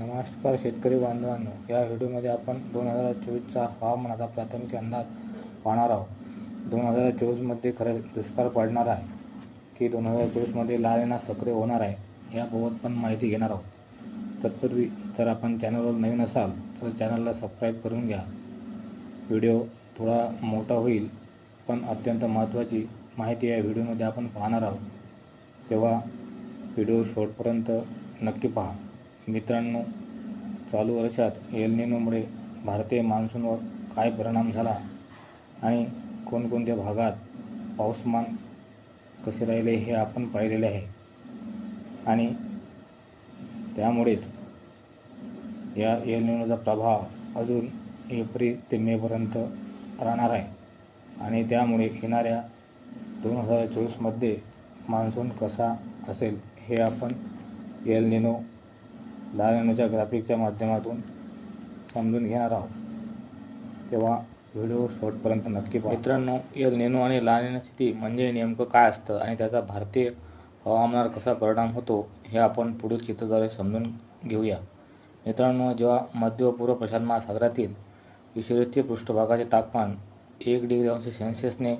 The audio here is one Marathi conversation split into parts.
नमस्कार शेतकरी बांधवांनो या व्हिडिओमध्ये आपण दोन हजार चोवीसचा हवामानाचा प्राथमिक अंदाज पाहणार आहोत. दोन हजार चोवीसमध्ये खरंच दुष्काळ पडणार आहे की दोन हजार चोवीसमध्ये लाल सक्रिय होणार आहे याबाबत पण माहिती घेणार आहोत. तत्पूर्वी जर आपण चॅनलवर नवीन असाल तर चॅनलला सबस्क्राईब करून घ्या. व्हिडिओ थोडा मोठा होईल पण अत्यंत महत्त्वाची माहिती या व्हिडिओमध्ये आपण पाहणार आहोत. तेव्हा व्हिडिओ शेवटपर्यंत नक्की पहा. मित्रांनो चालू वर्षात एलनिनोमुळे भारतीय मान्सूनवर काय परिणाम झाला आणि कोणकोणत्या भागात पाऊसमान कसे राहिले हे आपण पाहिलेले आहे? आणि त्यामुळेच या एलनिनोचा प्रभाव अजून एप्रिल ते मेपर्यंत राहणार आहे आणि त्यामुळे येणाऱ्या दोन हजार चोवीसमध्ये मान्सून कसा असेल हे आपण एलनिनो दहा लाल ग्राफिकच्या माध्यमातून समजून घेणार आहोत. तेव्हा व्हिडिओ शॉर्टपर्यंत नक्की पहा. मित्रांनो या निनो आणि लहान निनो स्थिती म्हणजे नेमकं काय असतं आणि त्याचा भारतीय हवामानावर कसा परिणाम होतो हे आपण पुढील चित्राद्वारे समजून घेऊया. मित्रांनो जेव्हा मध्य व पूर्व प्रशांत महासागरातील विषुववृत्तीय पृष्ठभागाचे तापमान एक डिग्री अंश सेल्सिअसने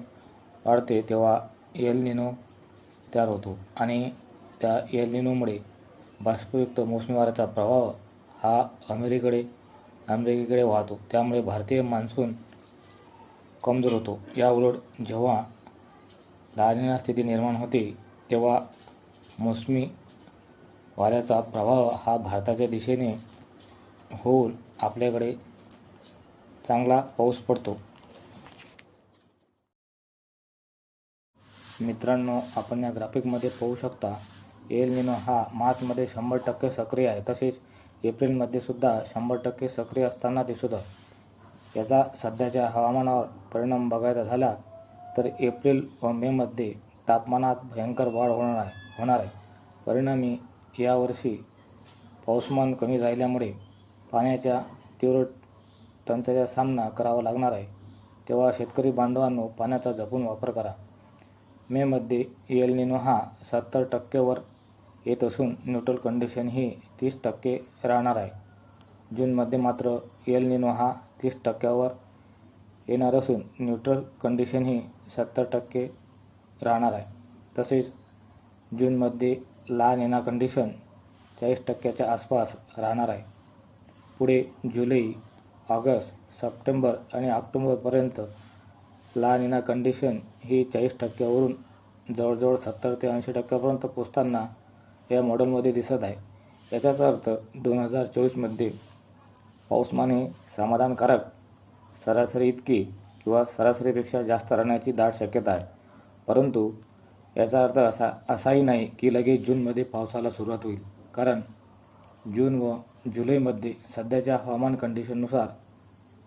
वाढते तेव्हा एल निनो तयार होतो. आणि त्या एल निनोमुळे बाष्पयुक्त मोसमी वाऱ्याचा प्रभाव हा अमेरिकेकडे अमेरिकेकडे वाहतो. त्यामुळे भारतीय मान्सून कमजोर होतो. याउलट जेव्हा लानिना स्थिती निर्माण होते तेव्हा मोसमी वाऱ्याचा प्रभाव हा भारताच्या दिशेने होऊन आपल्याकडे चांगला पाऊस पडतो. मित्रांनो आपण या ग्राफिकमध्ये पाहू शकता एल निनो हा मार्चमध्ये शंभर टक्के सक्रिय आहे. तसेच एप्रिलमध्ये सुद्धा शंभर टक्के सक्रिय असताना दिसत आहे. याचा सध्याच्या हवामानावर परिणाम बघायचा झाला तर एप्रिल व मेमध्ये तापमानात भयंकर वाढ होणार आहे होणार आहे. परिणामी यावर्षी पाऊसमान कमी झाल्यामुळे पाण्याच्या तीव्र टंचाईचा सामना करावा लागणार आहे. तेव्हा शेतकरी बांधवांनो पाण्याचा जपून वापर करा. मेमध्ये एल निनो हा सत्तर टक्केवर येत असून न्यूट्रल कंडिशन ही तीस टक्के राहणार आहे. जूनमध्ये मात्र एल निनो हा तीस टक्क्यावर येणार असून न्यूट्रल कंडिशन ही सत्तर टक्के राहणार आहे. तसेच जूनमध्ये ला निना कंडिशन चाळीस टक्क्याच्या आसपास राहणार आहे. पुढे जुलै ऑगस्ट सप्टेंबर आणि ऑक्टोंबरपर्यंत ला निना कंडिशन ही चाळीस टक्क्यावरून जवळजवळ सत्तर ते ऐंशी टक्क्यापर्यंत पोचताना या मॉडेलमध्ये दिसत आहे. याचाच अर्थ दोन हजार चोवीसमध्ये पाऊसमान हे समाधानकारक सरासरी इतकी किंवा सरासरीपेक्षा जास्त राहण्याची दाट शक्यता आहे. परंतु याचा अर्थ असा असाही नाही की लगेच जूनमध्ये पावसाला सुरुवात होईल. कारण जून व जुलैमध्ये सध्याच्या हवामान कंडिशननुसार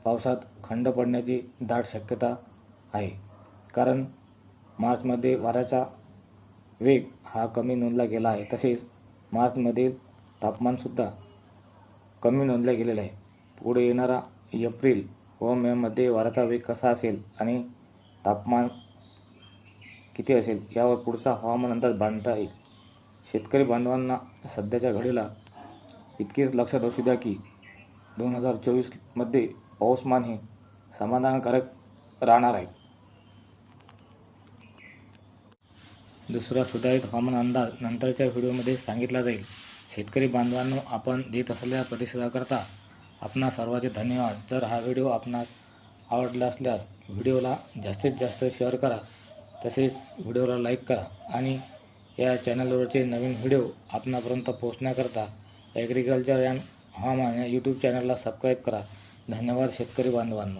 पावसात खंड पडण्याची दाट शक्यता आहे. कारण मार्चमध्ये वाऱ्याचा वेग हा कमी नोंदला गेला आहे तसेच मार्चमधील तापमानसुद्धा कमी नोंदल्या गेलेलं आहे. पुढे येणारा एप्रिल व मेमध्ये वाऱ्याचा वेग कसा असेल आणि तापमान किती असेल यावर पुढचा हवामान अंदाज बांधता येईल. शेतकरी बांधवांना सध्याच्या घडीला इतकेच लक्षात असू द्या की दोन हजार चोवीसमध्ये पाऊसमान हे समाधानकारक राहणार आहे. दुसरा सुधारित हवामान अंदाज नंतरच्या व्हिडिओमध्ये सांगितला जाईल. शेतकरी बांधवांनो आपण देत असलेल्या प्रतिसादाकरता आपणा सर्वांचे धन्यवाद. जर हा व्हिडिओ आपणास आवडला असल्यास व्हिडिओला जास्तीत जास्त शेअर करा. तसेच व्हिडिओला लाईक करा आणि या चॅनलवरचे नवीन व्हिडिओ आपणापर्यंत पोहोचण्याकरता ॲग्रिकल्चर अँड हवामान या यूट्यूब चॅनलला सबस्क्राईब करा. धन्यवाद शेतकरी बांधवांनो.